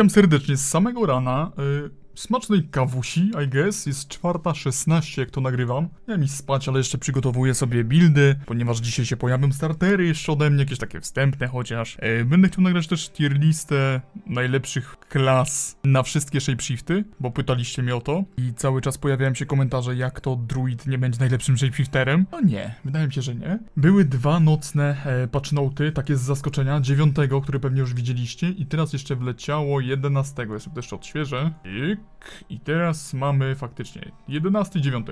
Witam serdecznie z samego rana. Smacznej kawusi, I guess. Jest czwarta 16, jak to nagrywam. Miałem iść spać, ale jeszcze przygotowuję sobie buildy, ponieważ dzisiaj się pojawią startery jeszcze ode mnie, jakieś takie wstępne chociaż. Y, będę chciał nagrać też tier listę najlepszych klas na wszystkie shapeshifty, bo pytaliście mnie o to. I cały czas pojawiają się komentarze, jak to druid nie będzie najlepszym shapeshifterem. No nie, wydaje mi się, że nie. Były dwa nocne e, takie z zaskoczenia. Dziewiątego, który pewnie już widzieliście. I teraz jeszcze wleciało jedenastego. Ja sobie też odświeżę. Pyk. I teraz mamy faktycznie 11 i 9.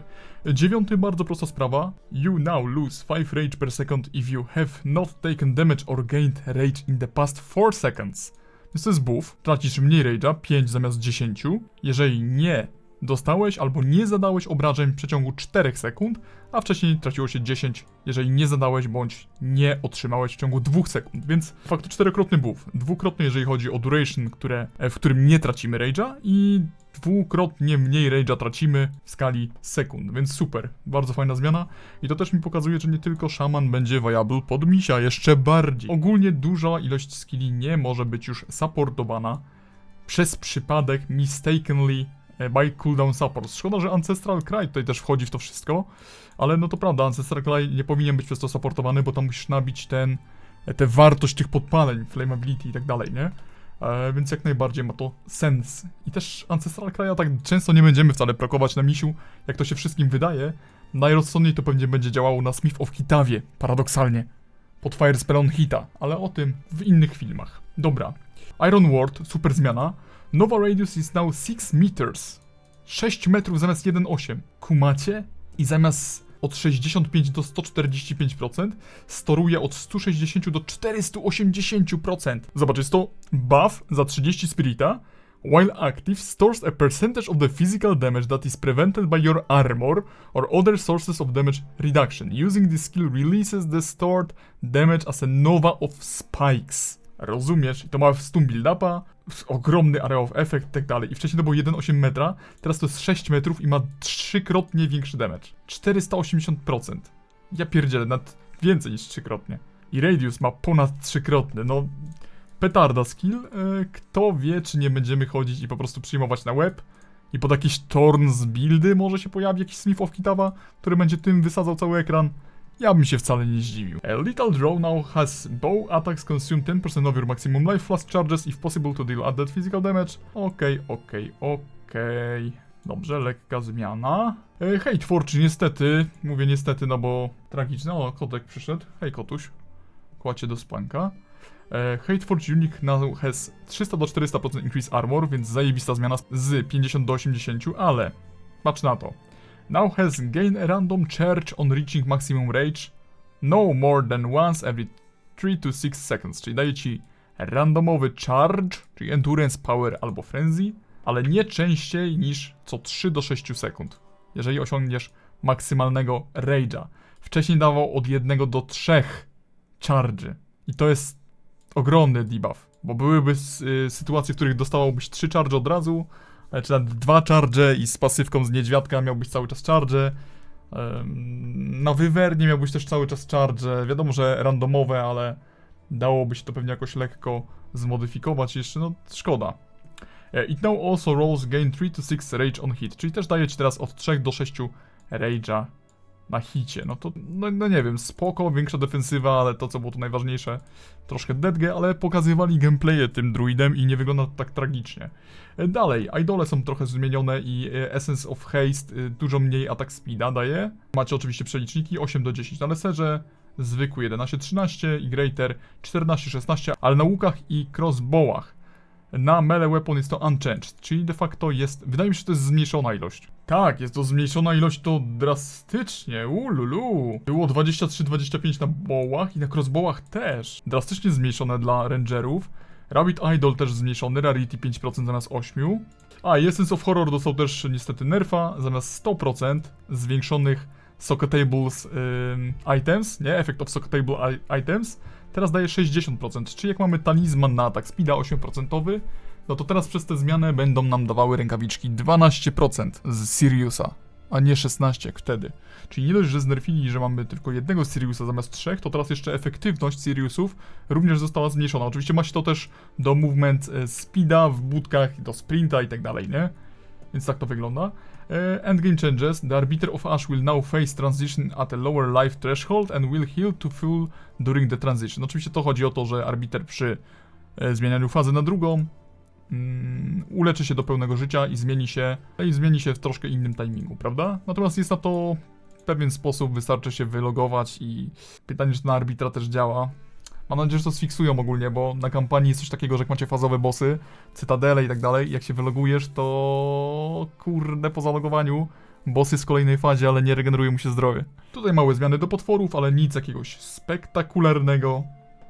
Dziewiąty bardzo prosta sprawa. You now lose 5 rage per second if you have not taken damage or gained rage in the past 4 seconds. Więc to jest buff. Tracisz mniej rage'a, 5 zamiast 10. Jeżeli nie dostałeś albo nie zadałeś obrażeń w przeciągu 4 sekund, a wcześniej traciło się 10, jeżeli nie zadałeś bądź nie otrzymałeś w ciągu 2 sekund. Więc fakt czterokrotny buff. Dwukrotny, jeżeli chodzi o duration, które, e, w którym nie tracimy rage'a i dwukrotnie mniej rage'a tracimy w skali sekund, więc super, bardzo fajna zmiana i to też mi pokazuje, że nie tylko szaman będzie viable pod misia, jeszcze bardziej. Ogólnie duża ilość skilli nie może być już supportowana przez przypadek mistakenly by cooldown support. Szkoda, że Ancestral Cry tutaj też wchodzi w to wszystko, ale no to prawda, Ancestral Cry nie powinien być przez to supportowany, bo tam musisz nabić ten, e, tę wartość tych podpaleń, flammability i tak dalej, nie? E, więc jak najbardziej ma to sens. I też Ancestral Cry'a tak często nie będziemy wcale prokować na misiu, jak to się wszystkim wydaje. Najrozsądniej to pewnie będzie działało na Smith of Kitawie, paradoksalnie. Pod Fire Spell on Hita, ale o tym w innych filmach. Dobra. Iron Ward, super zmiana. Nowa radius is now 6 meters. 6 metrów zamiast 1,8. Kumacie? I zamiast od 65 do 145%, storuje od 160 do 480%. Zobacz, jest to buff za 30 spirita, while active stores a percentage of the physical damage that is prevented by your armor or other sources of damage reduction. Using this skill releases the stored damage as a nova of spikes. Rozumiesz? I to ma stun build-upa, ogromny area of effect i tak dalej. I wcześniej to było 1,8 metra, teraz to jest 6 metrów i ma trzykrotnie większy damage. 480%. Ja pierdzielę, nad więcej niż trzykrotnie. I radius ma ponad trzykrotny, no... Petarda skill. E, kto wie, czy nie będziemy chodzić i po prostu przyjmować na web? I pod jakieś Torns buildy może się pojawi jakiś Smith of Kitawa, który będzie tym wysadzał cały ekran. Ja bym się wcale nie zdziwił. A little draw now has bow attacks consume 10% of your maximum life flask charges if possible to deal added physical damage. Okej, okej, okej. Dobrze, lekka zmiana. E, hej, twórczy, niestety. Mówię niestety, no bo tragiczne. O, kotek przyszedł. Hej, kotuś. Kłacie do spanka. E, Hate Forge Unique now has 300 do 400% increase armor, więc zajebista zmiana z 50 do 80, ale patrz na to. Now has gain a random charge on reaching maximum rage no more than once every 3 to 6 seconds, czyli daje ci randomowy charge, czyli endurance, power albo frenzy, ale nie częściej niż co 3 do 6 sekund, jeżeli osiągniesz maksymalnego rage'a. Wcześniej dawał od 1 do 3 charge. I to jest ogromny debuff, bo byłyby y, sytuacje, w których dostawałbyś 3 charge od razu, czy nawet 2 charge i z pasywką z niedźwiadka miałbyś cały czas charge. Na wywernie miałbyś też cały czas charge. Wiadomo, że randomowe, ale dałoby się to pewnie jakoś lekko zmodyfikować jeszcze, no szkoda. E, It now also rolls gain 3 to 6 rage on hit, czyli też daje ci teraz od 3 do 6 rage'a na hicie. No to, no, no nie wiem, spoko, większa defensywa, ale to co było tu najważniejsze, troszkę deadge, ale pokazywali gameplaye tym druidem i nie wygląda to tak tragicznie. E, Dalej, idole są trochę zmienione i e, Essence of Haste e, dużo mniej atak speeda daje. Macie oczywiście przeliczniki 8 do 10 na leserze, zwykły 11-13 i greater 14-16, ale na łukach i crossbowach na melee weapon jest to unchanged, czyli de facto jest, wydaje mi się, że to jest zmniejszona ilość. Tak, jest to zmniejszona ilość to drastycznie, ululu. Było 23-25 na bołach i na crossbowach też. Drastycznie zmniejszone dla rangerów. Rabbit Idol też zmniejszony, rarity 5% zamiast 8. A, Essence of Horror dostał też niestety nerfa, zamiast 100% zwiększonych socketables items, nie? Effect of socketable items. Teraz daje 60%, czyli jak mamy talizman na atak speeda 8%, no to teraz przez tę zmianę będą nam dawały rękawiczki 12% z Siriusa. a nie 16 jak wtedy. Czyli nie dość, że znerfili, że mamy tylko jednego Siriusa zamiast trzech, to teraz jeszcze efektywność Siriusów również została zmniejszona. Oczywiście ma się to też do movement e, speeda w budkach, do sprinta i tak dalej, nie? Więc tak to wygląda. E, Endgame changes. The Arbiter of Ash will now face transition at a lower life threshold and will heal to full during the transition. Oczywiście to chodzi o to, że Arbiter przy e, zmienianiu fazy na drugą mm, uleczy się do pełnego życia i zmieni się i zmieni się w troszkę innym timingu, prawda? Natomiast jest na to pewien sposób, wystarczy się wylogować i pytanie, czy na arbitra też działa. Mam nadzieję, że to sfiksują ogólnie, bo na kampanii jest coś takiego, że jak macie fazowe bossy, cytadele i tak dalej, jak się wylogujesz, to kurde po zalogowaniu boss jest w kolejnej fazie, ale nie regeneruje mu się zdrowie. Tutaj małe zmiany do potworów, ale nic jakiegoś spektakularnego.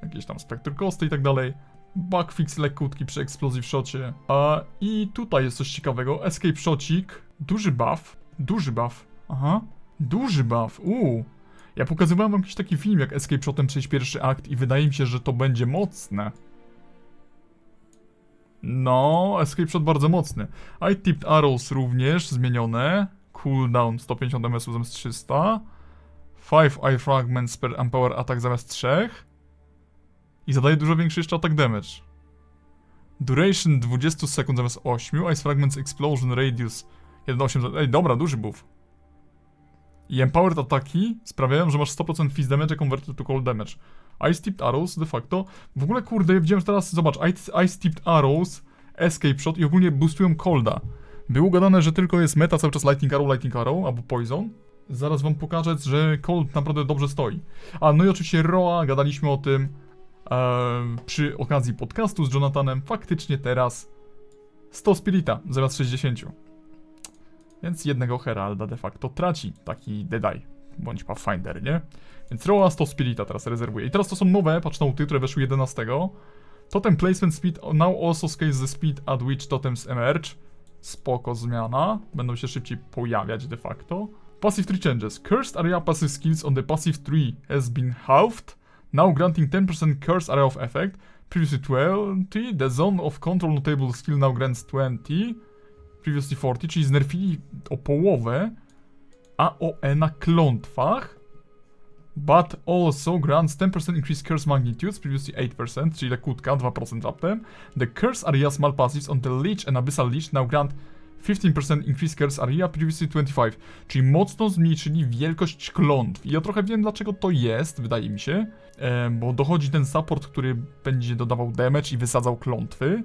Jakieś tam spektr kosty i tak dalej. Bugfix lekkutki przy explosive shocie. A i tutaj jest coś ciekawego. Escape shocik. Duży buff. Duży buff. Aha. Duży buff. Uuu. Ja pokazywałem jakiś taki film, jak Escape Shotem przejść pierwszy akt i wydaje mi się, że to będzie mocne. No, Escape Shot bardzo mocny. I Tipped Arrows również zmienione. Cooldown 150 ms zamiast 300. 5 Eye Fragments per Empower atak zamiast 3. I zadaje dużo większy jeszcze attack damage. Duration 20 sekund zamiast 8. Ice Fragments Explosion Radius 1.8. Ej, dobra, duży buff. I Empowered ataki sprawiają, że masz 100% Fizz damage converted to cold damage. Ice Tipped Arrows de facto. W ogóle kurde, ja widziałem teraz, zobacz, Ice, Ice Tipped Arrows, Escape Shot i ogólnie boostują colda. Było gadane, że tylko jest meta cały czas Lightning Arrow, Lightning Arrow albo Poison. Zaraz wam pokażę, że cold naprawdę dobrze stoi. A no i oczywiście Roa, gadaliśmy o tym e, przy okazji podcastu z Jonathanem. Faktycznie teraz 100 Spirita zamiast 60. Więc jednego Heralda de facto traci taki Deadeye, bądź Pathfinder, nie? Więc Roa 100 Spirita teraz rezerwuje. I teraz to są nowe patchnoty, które weszły 11. Totem Placement Speed now also scales the speed at which totems emerge. Spoko zmiana. Będą się szybciej pojawiać de facto. Passive tree changes. Cursed area passive skills on the passive tree has been halved. Now granting 10% cursed area of effect. Previously 20. The zone of control notable skill now grants 20 previously 40, czyli znerfili o połowę AOE na klątwach, but also grants 10% increased curse magnitudes, previously 8%, czyli lekutka, 2% raptem. The curse area small passives on the Leech and Abyssal Leech now grant 15% increased curse area, previously 25%, czyli mocno zmniejszyli wielkość klątw. I ja trochę wiem dlaczego to jest, wydaje mi się, e, bo dochodzi ten support, który będzie dodawał damage i wysadzał klątwy.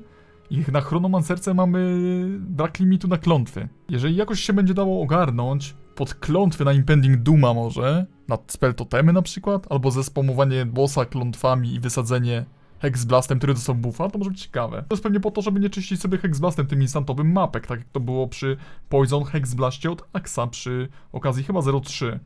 I na chronomancerce mamy brak limitu na klątwy. Jeżeli jakoś się będzie dało ogarnąć pod klątwy na Impending Duma może, na spell totemy na przykład, albo zespamowanie bossa klątwami i wysadzenie Hexblastem, który dostał buffa, to może być ciekawe. To jest pewnie po to, żeby nie czyścić sobie Hexblastem tym instantowym mapek, tak jak to było przy Poison Hexblastie od Axa przy okazji chyba 03.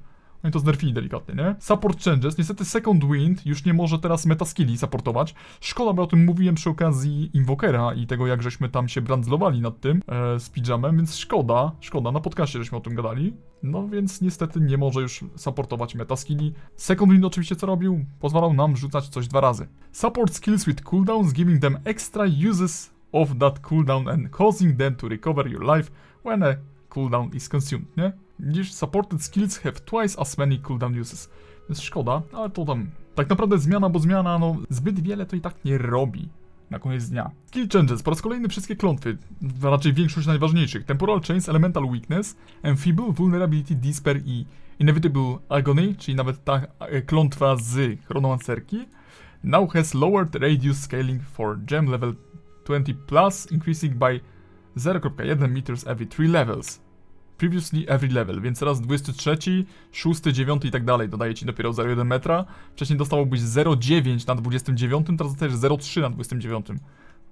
Oni to znerfili delikatnie, nie? Support changes. Niestety Second Wind już nie może teraz metaskilli supportować. Szkoda, bo o tym mówiłem przy okazji Invokera i tego, jak żeśmy tam się brandzlowali nad tym e, z pijamem, więc szkoda, szkoda, na podcaście żeśmy o tym gadali. No więc niestety nie może już supportować metaskilli. Second Wind oczywiście co robił? Pozwalał nam rzucać coś dwa razy. Support skills with cooldowns, giving them extra uses of that cooldown and causing them to recover your life when a cooldown is consumed, nie? Niż supported skills have twice as many cooldown uses. Więc szkoda, ale to tam tak naprawdę zmiana, bo zmiana, no zbyt wiele to i tak nie robi na koniec dnia. Skill changes, po raz kolejny wszystkie klątwy, raczej większość najważniejszych. Temporal Chains, Elemental Weakness, Enfeeble, Vulnerability, Despair i Inevitable Agony, czyli nawet ta e, klątwa z Chronomancerki. Now has lowered radius scaling for gem level 20 plus, increasing by 0.1 meters every 3 levels. Previously every level, więc teraz 23, 6, 9 i tak dalej dodaje ci dopiero 0,1 metra. Wcześniej dostałbyś 0,9 na 29, teraz dostajesz 0,3 na 29.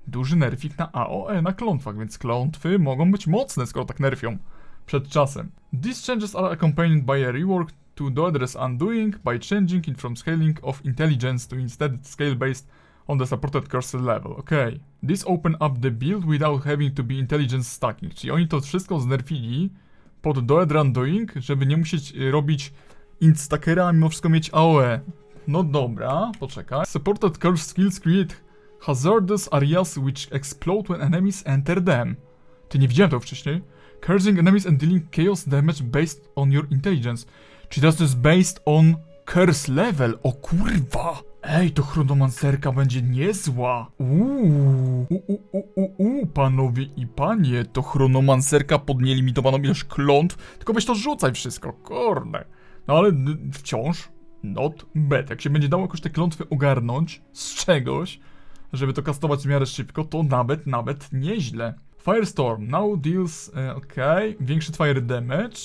Duży nerfik na AOE, na klątwach, więc klątwy mogą być mocne, skoro tak nerfią przed czasem. These changes are accompanied by a rework to Doedre's Undoing by changing it from scaling of intelligence to instead scale based on the supported cursor level. Okay. This open up the build without having to be intelligence stacking. Czyli oni to wszystko znerfili pod Doed Undoing, żeby nie musieć y, robić instackera, a mimo wszystko mieć AOE. No dobra, poczekaj. Supported curse skills create hazardous areas which explode when enemies enter them. Ty nie widziałem tego wcześniej. Cursing enemies and dealing chaos damage based on your intelligence. Czyli teraz to jest based on curse level. O kurwa! Ej, to chronomancerka będzie niezła. Uuu, u, u, u, u, u, panowie i panie, to chronomancerka pod nielimitowaną ilość klątw. Tylko weź to rzucaj wszystko, korne. No ale wciąż not bad. Jak się będzie dało jakoś te klątwy ogarnąć z czegoś, żeby to kastować w miarę szybko, to nawet, nawet nieźle. Firestorm, now deals, e, okej, większy fire damage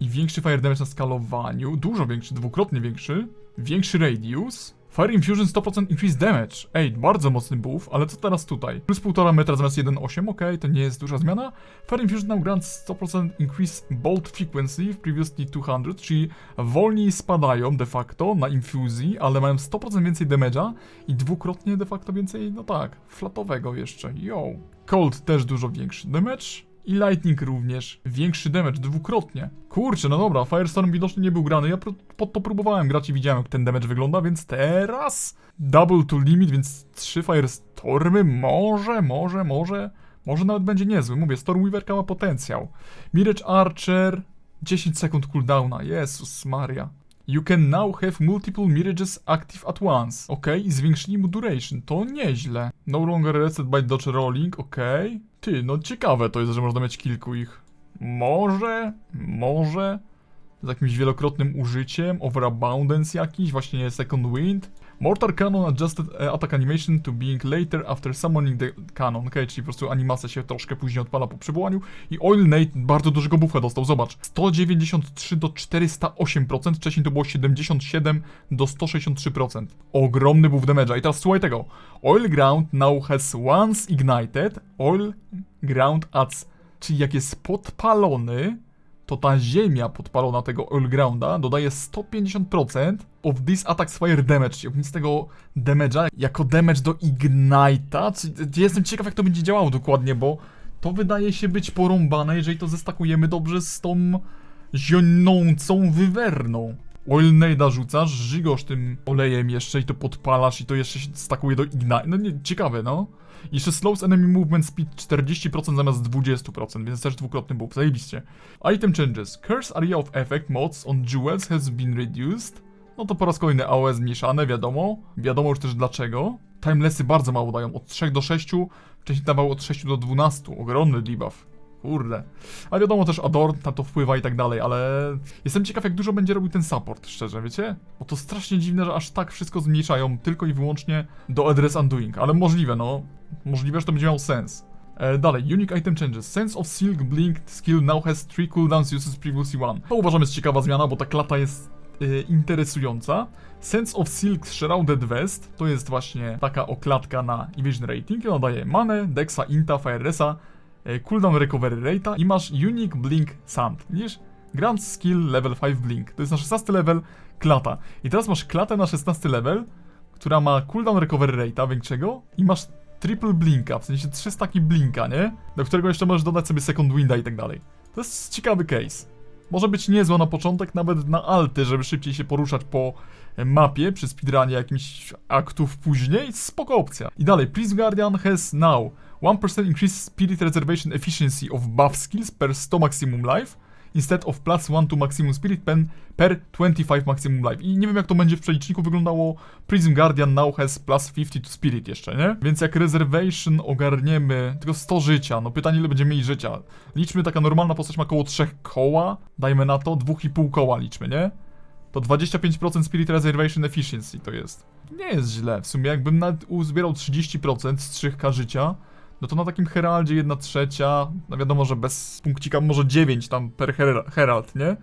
i większy fire damage na skalowaniu, dużo większy, dwukrotnie większy, większy radius, Fire Infusion 100% increase damage, ej, bardzo mocny buff, ale co teraz tutaj? Plus 1,5 metra zamiast 1,8, okej, to nie jest duża zmiana. Fire Infusion now grants 100% increase bolt frequency, previously 200, czyli wolniej spadają de facto na infuzji, ale mają 100% więcej damage'a i dwukrotnie de facto więcej, no tak, flatowego jeszcze, yo. Cold też dużo większy damage. I Lightning również. Większy damage dwukrotnie. Kurczę, no dobra, Firestorm widocznie nie był grany. Ja pod to próbowałem grać i widziałem, jak ten damage wygląda, więc teraz double to limit, więc trzy Firestormy. Może, może, może. Może nawet będzie niezły. Mówię, Stormweaverka ma potencjał. Mirage Archer. 10 sekund cooldowna. Jezus Maria. You can now have multiple mirages active at once. Ok, zwiększyli mu duration. To nieźle. No longer reset by dodge rolling. Ok. Ty, no ciekawe to jest, że można mieć kilku ich. Może, może. Z jakimś wielokrotnym użyciem. Overabundance jakiś, właśnie second wind. Mortar Cannon adjusted e, attack animation to being later after summoning the cannon. Ok, czyli po prostu animacja się troszkę później odpala po przywołaniu. I Oil Nate bardzo dużego buffa dostał, zobacz. 193 do 408%, wcześniej to było 77 do 163%. Ogromny buff damage'a. I teraz słuchaj tego. Oil Ground now has once ignited. Oil Ground adds, czyli jak jest podpalony, to ta ziemia podpalona tego Oil Grounda dodaje 150% of this attacks fire damage, czyli z tego damage'a jako damage do Ignite'a. Jestem ciekaw jak to będzie działało dokładnie, bo to wydaje się być porąbane, jeżeli to zestakujemy dobrze z tą zionącą wywerną. Oil Nade'a rzucasz, żygosz tym olejem jeszcze i to podpalasz i to jeszcze się stakuje do Ignite. No nie, ciekawe no. Jeszcze slows enemy movement speed 40% zamiast 20%, więc też dwukrotny buff, zajebiście. Item changes. Curse area of effect mods on jewels has been reduced. No to po raz kolejny AOE zmniejszane, wiadomo. Wiadomo już też dlaczego. Timelessy bardzo mało dają, od 3 do 6, wcześniej dawało od 6 do 12, ogromny debuff. Kurde. A wiadomo też Adorn na to wpływa i tak dalej, ale jestem ciekaw jak dużo będzie robił ten support, szczerze, wiecie? Bo to strasznie dziwne, że aż tak wszystko zmniejszają tylko i wyłącznie do Address Undoing, ale możliwe, no. Możliwe, że to będzie miało sens. E, dalej, Unique Item Changes. Sense of Silk Blinked skill now has 3 cooldowns uses previously one. To uważam jest ciekawa zmiana, bo ta klata jest e, interesująca. Sense of Silk Shrouded Vest to jest właśnie taka oklatka na Evasion Rating ona daje manę, dexa, inta, fire resa, e, cooldown recovery rate'a i masz Unique Blink Sand. Widzisz? Grand Skill Level 5 Blink. To jest na 16 level klata. I teraz masz klatę na 16 level, która ma cooldown recovery rate'a większego i masz triple blinka, w sensie 3 staki blinka, nie? Do którego jeszcze możesz dodać sobie second winda i tak dalej. To jest ciekawy case. Może być niezła na początek, nawet na alty, żeby szybciej się poruszać po mapie przy speedrunie jakimś aktów później, spoko opcja. I dalej, Priest Guardian has now 1% increased spirit reservation efficiency of buff skills per 100 maximum life instead of plus 1 to maximum spirit pen per 25 maximum life. I nie wiem jak to będzie w przeliczniku wyglądało. Prism Guardian now has plus 50 to spirit jeszcze, nie? Więc jak reservation ogarniemy tylko 100 życia, no pytanie ile będziemy mieli życia. Liczmy taka normalna postać ma około 3 koła, dajmy na to 2,5 koła liczmy, nie? To 25% Spirit Reservation Efficiency to jest. Nie jest źle. W sumie jakbym nawet uzbierał 30% z 3k życia, no to na takim Heraldzie 1 trzecia, no wiadomo, że bez punkcika może 9 tam per her Herald, nie?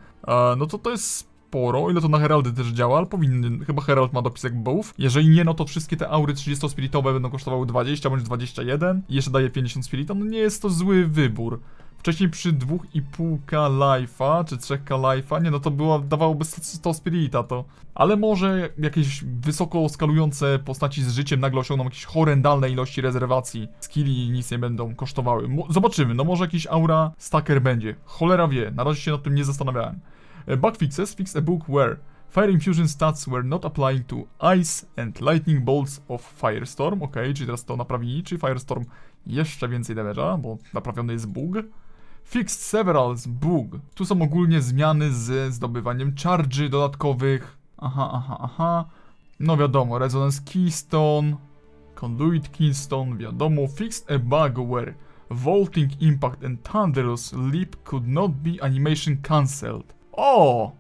No to to jest sporo, ile to na Heraldy też działa, ale powinny, chyba Herald ma dopisek both. Jeżeli nie, no to wszystkie te aury 30-spiritowe będą kosztowały 20 bądź 21 i jeszcze daje 50 spirita, no nie jest to zły wybór. Wcześniej przy 2,5k life'a, czy 3k life'a, nie no to było, dawałoby 100 spirita to. Ale może jakieś wysoko skalujące postaci z życiem nagle osiągną jakieś horrendalne ilości rezerwacji. Skilli nic nie będą kosztowały. Mo zobaczymy, no może jakiś aura stacker będzie. Cholera wie, na razie się nad tym nie zastanawiałem. E, Bug fixes, fix a book where Fire Infusion stats were not applying to Ice and Lightning Bolts of Firestorm. Ok, czyli teraz to naprawili, czyli Firestorm jeszcze więcej damage'a, bo naprawiony jest bug. Fixed several bug. Tu są ogólnie zmiany z zdobywaniem charge'y dodatkowych. Aha, aha, aha. No wiadomo, Resonance Keystone, Conduit Keystone, wiadomo. Fixed a bug where Vaulting Impact and Thunderous Leap could not be animation cancelled. O!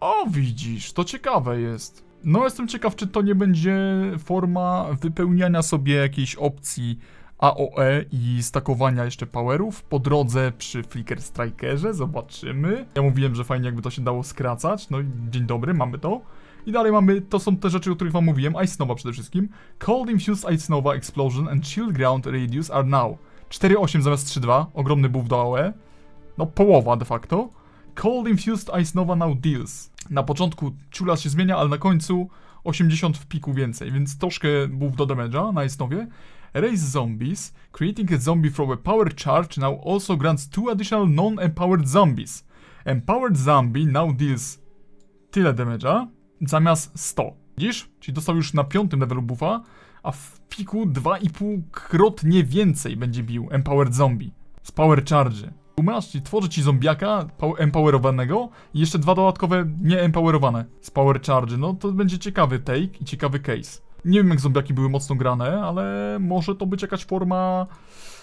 O, widzisz, to ciekawe jest. No, jestem ciekaw, czy to nie będzie forma wypełniania sobie jakiejś opcji AOE i stakowania jeszcze powerów po drodze przy Flicker Strikerze. Zobaczymy. Ja mówiłem, że fajnie jakby to się dało skracać. No i dzień dobry, mamy to. I dalej mamy, to są te rzeczy, o których wam mówiłem. Ice Nova przede wszystkim. Cold Infused Ice Nova Explosion and Chill Ground Radius are now. 4.8 zamiast 3.2. Ogromny buff do AOE. No połowa de facto. Cold Infused Ice Nova now deals. Na początku ciula się zmienia, ale na końcu 80 w piku więcej, więc troszkę buff do damage'a na Ice Nowie. Raise Zombies. Creating a zombie from a power charge now also grants two additional non-empowered zombies. Empowered zombie now deals tyle damage'a zamiast 100. Widzisz? Czyli dostał już na piątym levelu buffa, a w piku 2,5 krotnie więcej będzie bił Empowered Zombie z Power Charge. Masz, czyli tworzy ci zombiaka pow- empowerowanego i jeszcze dwa dodatkowe nieempowerowane z Power Charge. No to będzie ciekawy take i ciekawy case. Nie wiem jak zombiaki były mocno grane, ale może to być jakaś forma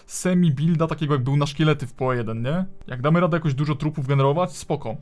semi-builda takiego jak był na szkielety w PoE 1, nie? Jak damy radę jakoś dużo trupów generować, spoko.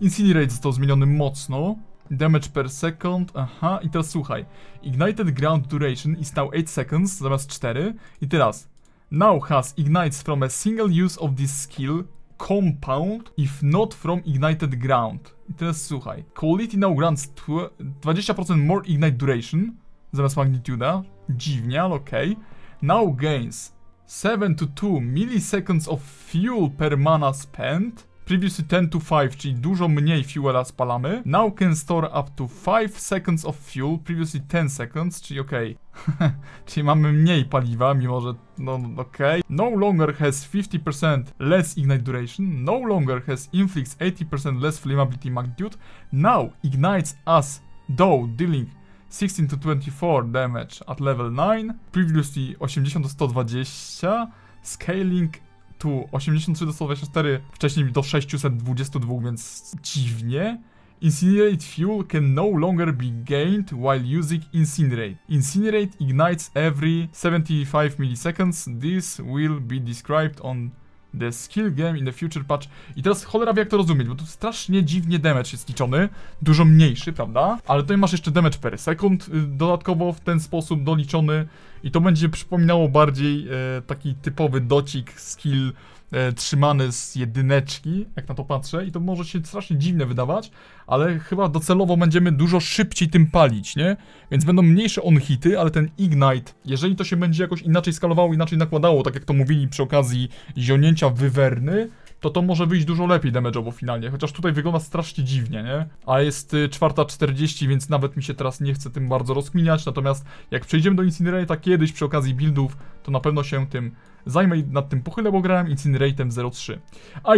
Incinerate został zmieniony mocno. Damage per second, aha, i teraz słuchaj. Ignited ground duration is now 8 seconds zamiast 4. I teraz. Now has ignites from a single use of this skill compound if not from ignited ground. I teraz słuchaj. Quality now grants tw- 20% more ignite duration zamiast magnituda. Dziwnie, ale okej. Now gains 7 to 2 milliseconds of fuel per mana spent. Previously 10 to 5, czyli dużo mniej fuela spalamy. Now can store up to 5 seconds of fuel, previously 10 seconds, czyli okej. czyli mamy mniej paliwa, mimo że, no okej. No longer has 50% less ignite duration. No longer has inflicts 80% less flammability magnitude. Now ignites us, though dealing 16 to 24 damage at level 9. Previously 80 do 120. Scaling to 83 do 124, wcześniej do 622, więc dziwnie. Incinerate fuel can no longer be gained while using Incinerate. Incinerate ignites every 75 milliseconds. This will be described on the skill game in the future patch. I teraz cholera wie jak to rozumieć, bo tu strasznie dziwnie damage jest liczony, dużo mniejszy, prawda? Ale tutaj masz jeszcze damage per second y, dodatkowo w ten sposób doliczony i to będzie przypominało bardziej e, taki typowy docik skill e, trzymany z jedyneczki, jak na to patrzę i to może się strasznie dziwne wydawać, ale chyba docelowo będziemy dużo szybciej tym palić, nie? Więc będą mniejsze on-hity, ale ten Ignite, jeżeli to się będzie jakoś inaczej skalowało, inaczej nakładało, tak jak to mówili przy okazji zionięcia wywerny, to to może wyjść dużo lepiej damage'owo finalnie, chociaż tutaj wygląda strasznie dziwnie, nie? A jest y, 4.40, więc nawet mi się teraz nie chce tym bardzo rozkminiać, natomiast jak przejdziemy do Incinerate'a kiedyś przy okazji buildów, to na pewno się tym zajmę i nad tym pochylę, bo grałem Incinerate'em 0.3.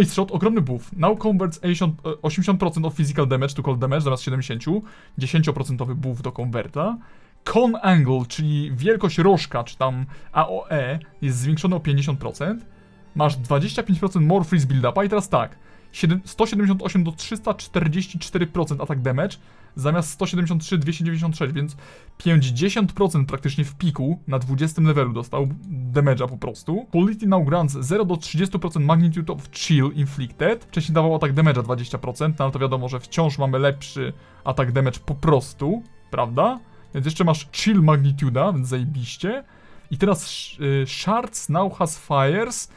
Ice Shot, ogromny buff, now converts 80%, e, 80% of physical damage to cold damage zamiast 70, 10% buff do konwerta. Con Angle, czyli wielkość rożka, czy tam AOE jest zwiększony o 50%. Masz 25% more freeze build upa i teraz tak. 7 178 do 344% atak damage zamiast 173 296, więc 50% praktycznie w piku na 20 levelu dostał damage'a po prostu. Quality now grants 0 do 30% magnitude of chill inflicted. Wcześniej dawał atak damage'a 20%, no ale to wiadomo, że wciąż mamy lepszy atak damage po prostu, prawda? Więc jeszcze masz chill magnituda, więc zajebiście. I teraz y, Shards now has fires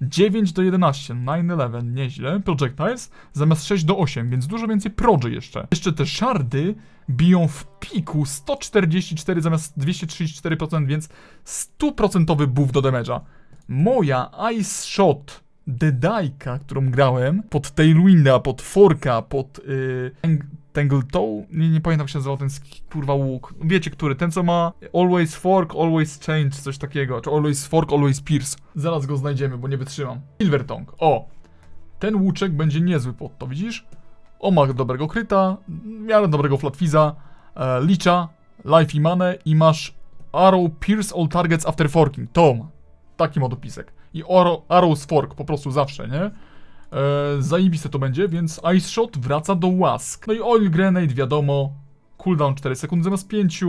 9 do 11, 9-11, nieźle. Projectiles zamiast 6 do 8, więc dużo więcej proży jeszcze. Jeszcze te shardy biją w piku 144 zamiast 234%, więc 100% buff do damage'a. Moja Ice Shot Dedajka, którą grałem, pod Tailwinda, pod Forka, pod yy, Tang- Tangle Toe, nie, nie pamiętam jak się nazywał ten kurwa łuk. Wiecie który, ten co ma Always Fork, Always Change, coś takiego, czy Always Fork, Always Pierce. Zaraz go znajdziemy, bo nie wytrzymam. Silver Tongue, o! Ten łuczek będzie niezły pod to, widzisz? O ma dobrego kryta, miarę dobrego flatfiza, e, licza, life i manę i masz Arrow Pierce all targets after forking. To ma. Taki ma dopisek. I Arrow, Arrow's Fork po prostu zawsze, nie? E, zajebiste to będzie, więc Ice Shot wraca do łask. No i Oil Grenade, wiadomo. Cooldown 4 sekundy zamiast 5.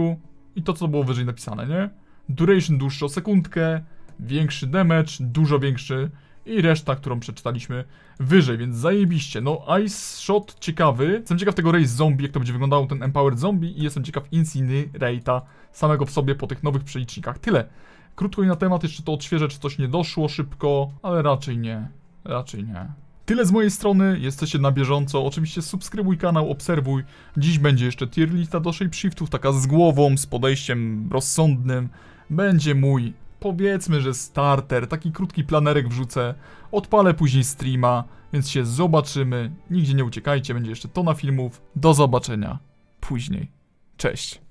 I to, co było wyżej napisane, nie? Duration dłuższy o sekundkę, większy damage, dużo większy i reszta, którą przeczytaliśmy wyżej, więc zajebiście. No, Ice Shot ciekawy. Jestem ciekaw tego Race Zombie, jak to będzie wyglądało ten Empowered Zombie i jestem ciekaw Incinerate'a samego w sobie po tych nowych przelicznikach. Tyle. Krótko i na temat, jeszcze to odświeżę, czy coś nie doszło szybko, ale raczej nie. Raczej nie. Tyle z mojej strony, jesteście na bieżąco. Oczywiście subskrybuj kanał, obserwuj. Dziś będzie jeszcze tier lista do shapeshiftów, taka z głową, z podejściem rozsądnym. Będzie mój, powiedzmy, że starter, taki krótki planerek wrzucę. Odpalę później streama, więc się zobaczymy. Nigdzie nie uciekajcie, będzie jeszcze tona filmów. Do zobaczenia później. Cześć.